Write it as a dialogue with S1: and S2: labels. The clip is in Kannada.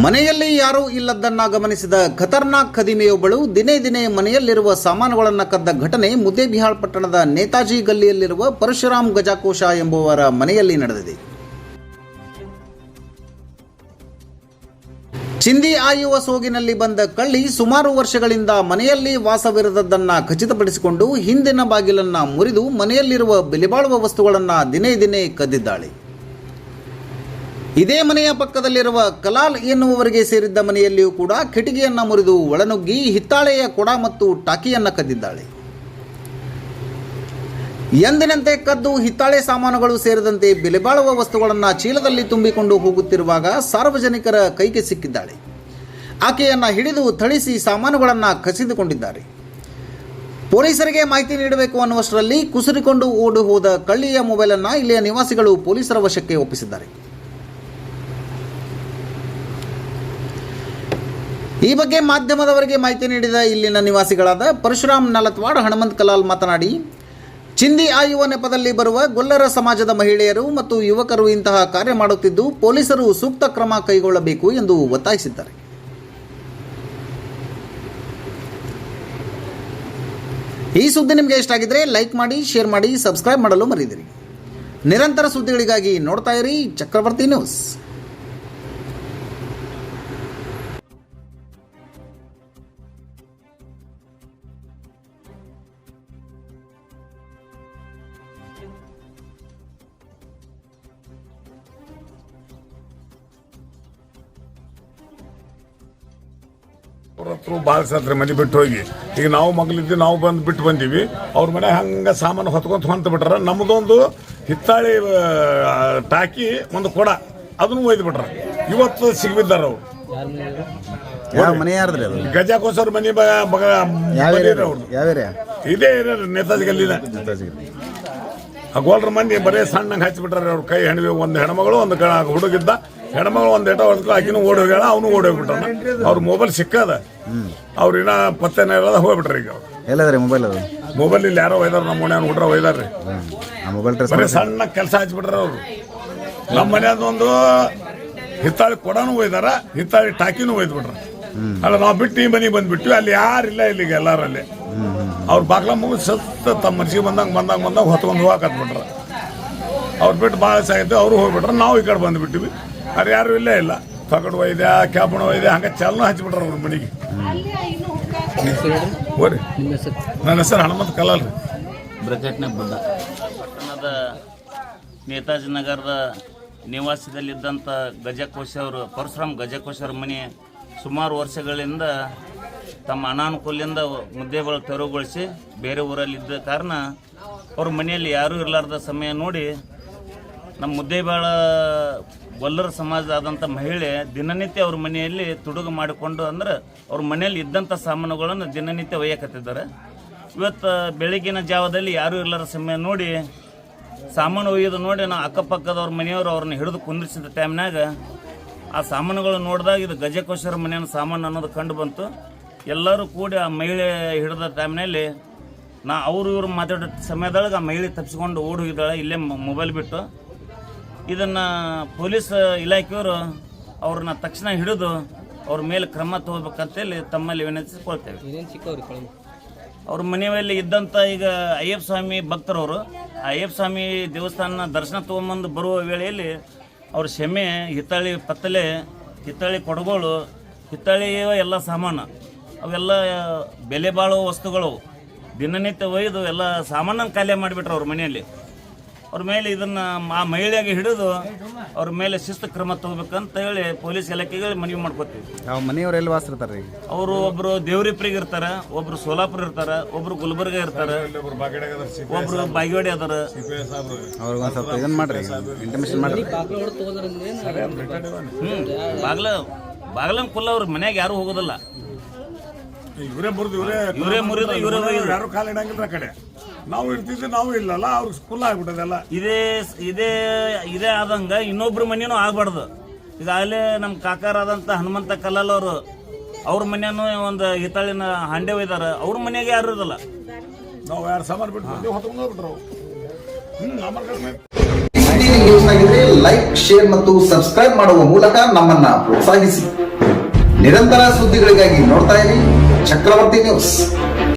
S1: ಮನೆಯಲ್ಲಿ ಯಾರೂ ಇಲ್ಲದ್ದನ್ನ ಗಮನಿಸಿದ ಖತರ್ನಾಕ್ ಖದಿಮೆಯೊಬ್ಬಳು ದಿನೇ ದಿನೇ ಮನೆಯಲ್ಲಿರುವ ಸಾಮಾನುಗಳನ್ನು ಕದ್ದ ಘಟನೆ ಮುದ್ದೇಬಿಹಾಳ್ ಪಟ್ಟಣದ ನೇತಾಜಿ ಗಲ್ಲಿಯಲ್ಲಿರುವ ಪರಶುರಾಮ್ ಗಜಾಕೋಶ ಎಂಬುವರ ಮನೆಯಲ್ಲಿ ನಡೆದಿದೆ. ಚಿಂದಿ ಆಯುವ ಸೋಗಿನಲ್ಲಿ ಬಂದ ಕಳ್ಳಿ ಸುಮಾರು ವರ್ಷಗಳಿಂದ ಮನೆಯಲ್ಲಿ ವಾಸವಿರದದ್ದನ್ನ ಖಚಿತಪಡಿಸಿಕೊಂಡು ಹಿಂದಿನ ಬಾಗಿಲನ್ನ ಮುರಿದು ಮನೆಯಲ್ಲಿರುವ ಬೆಲೆಬಾಳುವ ವಸ್ತುಗಳನ್ನು ದಿನೇ ದಿನೇ ಕದ್ದಿದ್ದಾಳೆ. ಇದೇ ಮನೆಯ ಪಕ್ಕದಲ್ಲಿರುವ ಕಲಾಲ್ ಎನ್ನುವವರಿಗೆ ಸೇರಿದ್ದ ಮನೆಯಲ್ಲಿಯೂ ಕೂಡ ಕಿಟಕಿಯನ್ನು ಮುರಿದು ಒಳನುಗ್ಗಿ ಹಿತ್ತಾಳೆಯ ಕೊಡ ಮತ್ತು ಟಾಕಿಯನ್ನ ಕದ್ದಿದ್ದಾಳೆ. ಎಂದಿನಂತೆ ಕದ್ದು ಹಿತ್ತಾಳೆ ಸಾಮಾನುಗಳು ಸೇರಿದಂತೆ ಬೆಲೆಬಾಳುವ ವಸ್ತುಗಳನ್ನು ಚೀಲದಲ್ಲಿ ತುಂಬಿಕೊಂಡು ಹೋಗುತ್ತಿರುವಾಗ ಸಾರ್ವಜನಿಕರ ಕೈಗೆ ಸಿಕ್ಕಿದ್ದಾಳೆ. ಆಕೆಯನ್ನ ಹಿಡಿದು ಥಳಿಸಿ ಸಾಮಾನುಗಳನ್ನು ಕಸಿದುಕೊಂಡಿದ್ದಾರೆ. ಪೊಲೀಸರಿಗೆ ಮಾಹಿತಿ ನೀಡಬೇಕು ಅನ್ನುವಷ್ಟರಲ್ಲಿ ಕುಸಿರಿಕೊಂಡು ಓಡಿ ಹೋದ ಕಳ್ಳಿಯ ಮೊಬೈಲನ್ನು ಇಲ್ಲಿಯ ನಿವಾಸಿಗಳು ಪೊಲೀಸರ ವಶಕ್ಕೆ ಒಪ್ಪಿಸಿದ್ದಾರೆ. ಈ ಬಗ್ಗೆ ಮಾಧ್ಯಮದವರಿಗೆ ಮಾಹಿತಿ ನೀಡಿದ ಇಲ್ಲಿನ ನಿವಾಸಿಗಳಾದ ಪರಶುರಾಮ್ ನಲತ್ವಾಡ್, ಹನುಮಂತ್ ಕಲಾಲ್ ಮಾತನಾಡಿ, ಚಿಂದಿ ಆಯುವ ನೆಪದಲ್ಲಿ ಬರುವ ಗೊಲ್ಲರ ಸಮಾಜದ ಮಹಿಳೆಯರು ಮತ್ತು ಯುವಕರು ಇಂತಹ ಕಾರ್ಯ ಮಾಡುತ್ತಿದ್ದು ಪೊಲೀಸರು ಸೂಕ್ತ ಕ್ರಮ ಕೈಗೊಳ್ಳಬೇಕು ಎಂದು ಒತ್ತಾಯಿಸಿದ್ದಾರೆ. ಈ ಸುದ್ದಿ ನಿಮಗೆ ಇಷ್ಟ ಆಗಿದ್ರೆ ಲೈಕ್ ಮಾಡಿ, ಶೇರ್ ಮಾಡಿ, ಸಬ್ಸ್ಕ್ರೈಬ್ ಮಾಡಲು ಮರೆಯದಿರಿ ನಿರಂತರ ಸುದ್ದಿಗಳಿಗಾಗಿ ನೋಡ್ತಾ ಇರಿ ಚಕ್ರವರ್ತಿ ನ್ಯೂಸ್.
S2: ಅವ್ರ ಹತ್ರ ಭಾಳ ಸತ್ರ ಮನೆ ಬಿಟ್ಟು ಹೋಗಿ. ಈಗ ನಾವು ಮಗಲಿದ್ದು ನಾವು ಬಂದು ಬಿಟ್ಟು ಬಂದೀವಿ. ಅವ್ರ ಮನೆ ಹಂಗೆ ಸಾಮಾನು ಹೊತ್ಕೊಂತ ಹೊಂತ ಬಿಟ್ರ. ನಮ್ದೊಂದು ಹಿತ್ತಾಳಿ ಟಾಕಿ ಒಂದು ಕೊಡ. ಅದನ್ನು ಒಯ್ದು ಬಿಟ್ರ. ಇವತ್ತು ಸಿಗ್ಬಿದ್ದಾರ ಅವ್ರು.
S1: ಮನೆ ಯಾರ್ದ್ರಿ ಅದು?
S2: ಗಜಾಕೋಸರ್ ಮನೆ ಇದೇ ನೇತಾಜಿ ಗಲ್ಲಿನ ಆ ಗೋಲ್ರ ಮಂದಿ ಬರೇ ಸಣ್ಣಂಗೆ ಹಚ್ಚಿಬಿಟ್ರೆ ಅವ್ರ. ಕೈ ಹೆಣ್ವಿ ಒಂದು ಹೆಣ್ಮಗಳು ಒಂದು ಹುಡುಗಿದ್ದ. ಹೆಣ್ಮಗಳು ಒಂದು ಎಟ ಹೊಡೆದ್ ಆಕಿನೂ ಓಡಿ ಹೋಗ್ಯಾಳ ಅವನು ಓಡಿ ಹೋಗ್ಬಿಟ್ಟಾನ ಅವ್ರ ಮೊಬೈಲ್ ಸಿಕ್ಕದ. ಅವ್ರ ಪತ್ತೆನೇ ಇರೋದ ಹೋಗ್ಬಿಟ್ರಿ ಈಗ ಅವ್ರು.
S1: ಎಲ್ಲದ್ರಿ ಮೊಬೈಲ್ ಅದು?
S2: ಮೊಬೈಲ್ ಇಲ್ಲಿ ಯಾರೋ ಒಯ್ದಾರ ನಮ್ಮ ಮನೆ ಹುಡ್ರ ಒಯ್ದಾರ್ರಿ.
S1: ಆ ಮೊಬೈಲ್ ಟ್ರೆಸ್
S2: ಬರೀ ಸಣ್ಣ ಕೆಲಸ ಹಚ್ಬಿಟ್ರ ಅವರು. ನಮ್ಮ ಮನೆಯದ ಒಂದು ಹಿತ್ತಾಳಿ ಕೊಡನು ಒಯ್ದಾರ ಹಿತ್ತಾಳಿ ಟಾಕಿನೂ ಒಯ್ದ್ಬಿಟ್ರ. ಅಲ್ಲ ನಾವು ಬಿಟ್ಟು ಈ ಮನೆಗೆ ಬಂದ್ಬಿಟ್ವಿ ಅಲ್ಲಿ ಯಾರಿಲ್ಲ ಇಲ್ಲಿಗೆ ಎಲ್ಲಾರಲ್ಲಿ. ಅವ್ರ ಬಾಗ್ಲ ಮುಗಿದು ಸತ್ತ ತಮ್ಮ ಮನ್ಸಿಗೆ ಬಂದಂಗೆ ಬಂದಂಗೆ ಬಂದಾಗ ಹೊತ್ಕೊಂಡು ಹೋಗಾಕತ್ಬಿಟ್ರ ಅವ್ರು ಬಿಟ್ಟು ಭಾಳ ಸಾಯ್ತು ಅವರು ಹೋಗ್ಬಿಟ್ರ ನಾವು ಈ ಕಡೆ ಬಂದ್ಬಿಟ್ಟಿವಿ. ಅದು ಯಾರು ಇಲ್ಲೇ ಇಲ್ಲ. ತಗಡು ಒಯ್ದೆ ಕ್ಯಾಪಣ ಒಯ್ದೆ, ಹಂಗೆ ಚಲನ ಹಚ್ಬಿಟ್ರ ಅವ್ರ ಮನೆಗೆ. ನನ್ನ ಹೆಸರು ಹನುಮಂತ ಕಲಾಲ್ ರೀ.
S3: ಬಂದ ಪಟ್ಟಣದ ನೇತಾಜಿ ನಗರದ ನಿವಾಸದಲ್ಲಿದ್ದಂಥ ಗಜಕೋಶ ಅವರು, ಪರಶುರಾಮ್ ಗಜಕೋಶ ಅವ್ರ ಮನೆ ಸುಮಾರು ವರ್ಷಗಳಿಂದ ತಮ್ಮ ಅನಾನುಕೂಲದಿಂದ ಮುದ್ದೆಗಳು ತೆರವುಗೊಳಿಸಿ ಬೇರೆ ಊರಲ್ಲಿದ್ದ ಕಾರಣ ಅವ್ರ ಮನೆಯಲ್ಲಿ ಯಾರೂ ಇರಲಾರ್ದ ಸಮಯ ನೋಡಿ ನಮ್ಮ ಮುದ್ದೇಬಾಳ ಗೊಲ್ಲರ ಸಮಾಜದಾದಂಥ ಮಹಿಳೆ ದಿನನಿತ್ಯ ಅವ್ರ ಮನೆಯಲ್ಲಿ ತುಡುಗು ಮಾಡಿಕೊಂಡು ಅಂದ್ರೆ ಅವ್ರ ಮನೆಯಲ್ಲಿ ಇದ್ದಂಥ ಸಾಮಾನುಗಳನ್ನು ದಿನನಿತ್ಯ ಒಯ್ಯಕತ್ತಿದ್ದಾರೆ. ಇವತ್ತು ಬೆಳಗಿನ ಜಾವದಲ್ಲಿ ಯಾರೂ ಇಲ್ಲರ ಸಮಯ ನೋಡಿ ಸಾಮಾನು ಒಯ್ಯೋದು ನೋಡಿ ನಾವು ಅಕ್ಕಪಕ್ಕದವ್ರ ಮನೆಯವರು ಅವ್ರನ್ನ ಹಿಡಿದು ಕುಂದಿರಿಸಿದ ಟೈಮ್ನಾಗ ಆ ಸಾಮಾನುಗಳು ನೋಡಿದಾಗ ಇದು ಗಜಕೋಶರ ಮನೆಯ ಸಾಮಾನು ಅನ್ನೋದು ಕಂಡು ಬಂತು. ಎಲ್ಲರೂ ಕೂಡಿ ಆ ಮಹಿಳೆ ಹಿಡಿದ ಟೈಮ್ನಲ್ಲಿ ನಾ ಅವರು ಇವರು ಮಾತಾಡೋ ಸಮಯದೊಳಗೆ ಆ ಮಹಿಳೆ ತಪ್ಪಿಸ್ಕೊಂಡು ಓಡಿ ಹೋಗಿದ್ದಾಳೆ. ಇಲ್ಲೇ ಮೊಬೈಲ್ ಬಿಟ್ಟು ಇದನ್ನು ಪೊಲೀಸ್ ಇಲಾಖೆಯವರು ಅವ್ರನ್ನ ತಕ್ಷಣ ಹಿಡಿದು ಅವ್ರ ಮೇಲೆ ಕ್ರಮ ತಗೋಬೇಕಂತೇಳಿ ತಮ್ಮಲ್ಲಿ ವಿನಂತಿಸಿಕೊಳ್ತೇವೆ. ಅವ್ರ ಮನೆಯಲ್ಲಿ ಇದ್ದಂಥ ಈಗ ಅಯ್ಯಪ್ಪ ಸ್ವಾಮಿ ಭಕ್ತರವರು ಅಯ್ಯಪ್ಪ ಸ್ವಾಮಿ ದೇವಸ್ಥಾನ ದರ್ಶನ ತೊಗೊಂಬಂದು ಬರುವ ವೇಳೆಯಲ್ಲಿ ಅವ್ರ ಶಮೆ ಹಿತ್ತಾಳಿ ಪತ್ತಲೆ ಹಿತ್ತಾಳಿ ಕೊಡಗೋಳು ಹಿತ್ತಾಳಿಯ ಎಲ್ಲ ಸಾಮಾನು ಅವೆಲ್ಲ ಬೆಲೆ ಬಾಳುವ ವಸ್ತುಗಳು ದಿನನಿತ್ಯ ಒಯ್ದು ಎಲ್ಲ ಸಾಮಾನನ್ನು ಖಾಲಿ ಮಾಡಿಬಿಟ್ರು ಅವ್ರ ಮನೆಯಲ್ಲಿ. ಅವ್ರ ಮೇಲೆ ಇದನ್ನ ಆ ಮಹಿಳೆಗೆ ಹಿಡಿದು ಅವ್ರ ಮೇಲೆ ಶಿಸ್ತು ಕ್ರಮ ತಗೋಬೇಕಂತ ಹೇಳಿ ಪೊಲೀಸ್ ಇಲಾಖೆಗೆ ಮನವಿ ಮಾಡ್ಕೋತೀವಿ.
S1: ಯಾವ ಮನೆಯವ್ರು ಎಲ್ಲಿ ವಾಸ ಇರ್ತಾರೆ ರೀ
S3: ಅವರು ಒಬ್ರು ದೇವ್ರಿಪ್ರಿಗೆ ಇರ್ತಾರ ಒಬ್ರು ಸೋಲಾಪುರ ಇರ್ತಾರ ಒಬ್ರು ಗುಲ್ಬರ್ಗ ಇರ್ತಾರ ಒಬ್ರು ಬಾಗೇವಾಡಿ ಅದಾರ.
S1: ಅವ್ರಿಗೆ ಒಂದು ಸ್ವಲ್ಪ ಇದನ್ನ ಮಾಡ್ರಿ ಇಂಟಿಮೇಷನ್ ಮಾಡ್ರಿ.
S3: ಹ್ಮ್ ಬಾಗ್ಲ ಬಾಗ್ಲನ್ ಕುಲ್ಲ ಅವ್ರ ಮನ್ಯಾಗ ಯಾರು ಹೋಗೋದಿಲ್ಲ.
S2: ಇವರೇ ಮುರಿದು ಇವರೇ
S3: ಇವರೇ ಮುರಿದು ಇವರೇ
S2: ಯಾರು ಕಾಲ ಇಡಂಗಿಲ್ಲ ಆ ಕಡೆ. ನಾವು ಇರ್ತಿದ್ವಿ ನಾವು ಇಲ್ಲಲ್ಲ ಅವ್ರಿಗೆ ಸ್ಕೂಲ್ ಆಗ್ಬಿಟ್ಟದೆಲ್ಲ.
S3: ಇದೇ ಇದೇ ಇದೇ ಆದಂಗ ಇನ್ನೊಬ್ರ ಮನೇನು ಆಗ್ಬಾರ್ದು. ಈಗಾಗಲೇ ನಮ್ಮ ಕಾಕಾರಾದಂಥ ಹನುಮಂತ ಕಲ್ಲಲ್ ಅವರು ಅವ್ರ ಮನೆಯನ್ನು ಒಂದು ಹಿತ್ತಾಳಿನ ಹಂಡೆ ಒಯ್ದಾರ. ಅವ್ರ ಮನೆಗೆ ಯಾರು ಇರೋದಿಲ್ಲ.
S2: ನಾವು ಯಾರು ಸಾಮಾನು ಬಿಟ್ಟು ಬಂದು ಹೊತ್ಕೊಂಡು ಹೋಗ್ಬಿಟ್ರು ಹ್ಮ್ ಆಮೇಲೆ ಕಡಿಮೆ
S1: ನ್ಯೂಸ್ ಆಗಿದ್ರೆ ಲೈಕ್ ಶೇರ್ ಮತ್ತು ಸಬ್ಸ್ಕ್ರೈಬ್ ಮಾಡುವ ಮೂಲಕ ನಮ್ಮನ್ನ ಪ್ರೋತ್ಸಾಹಿಸಿ. ನಿರಂತರ ಸುದ್ದಿಗಳಿಗಾಗಿ ನೋಡ್ತಾ ಇರಿ ಚಕ್ರವರ್ತಿ ನ್ಯೂಸ್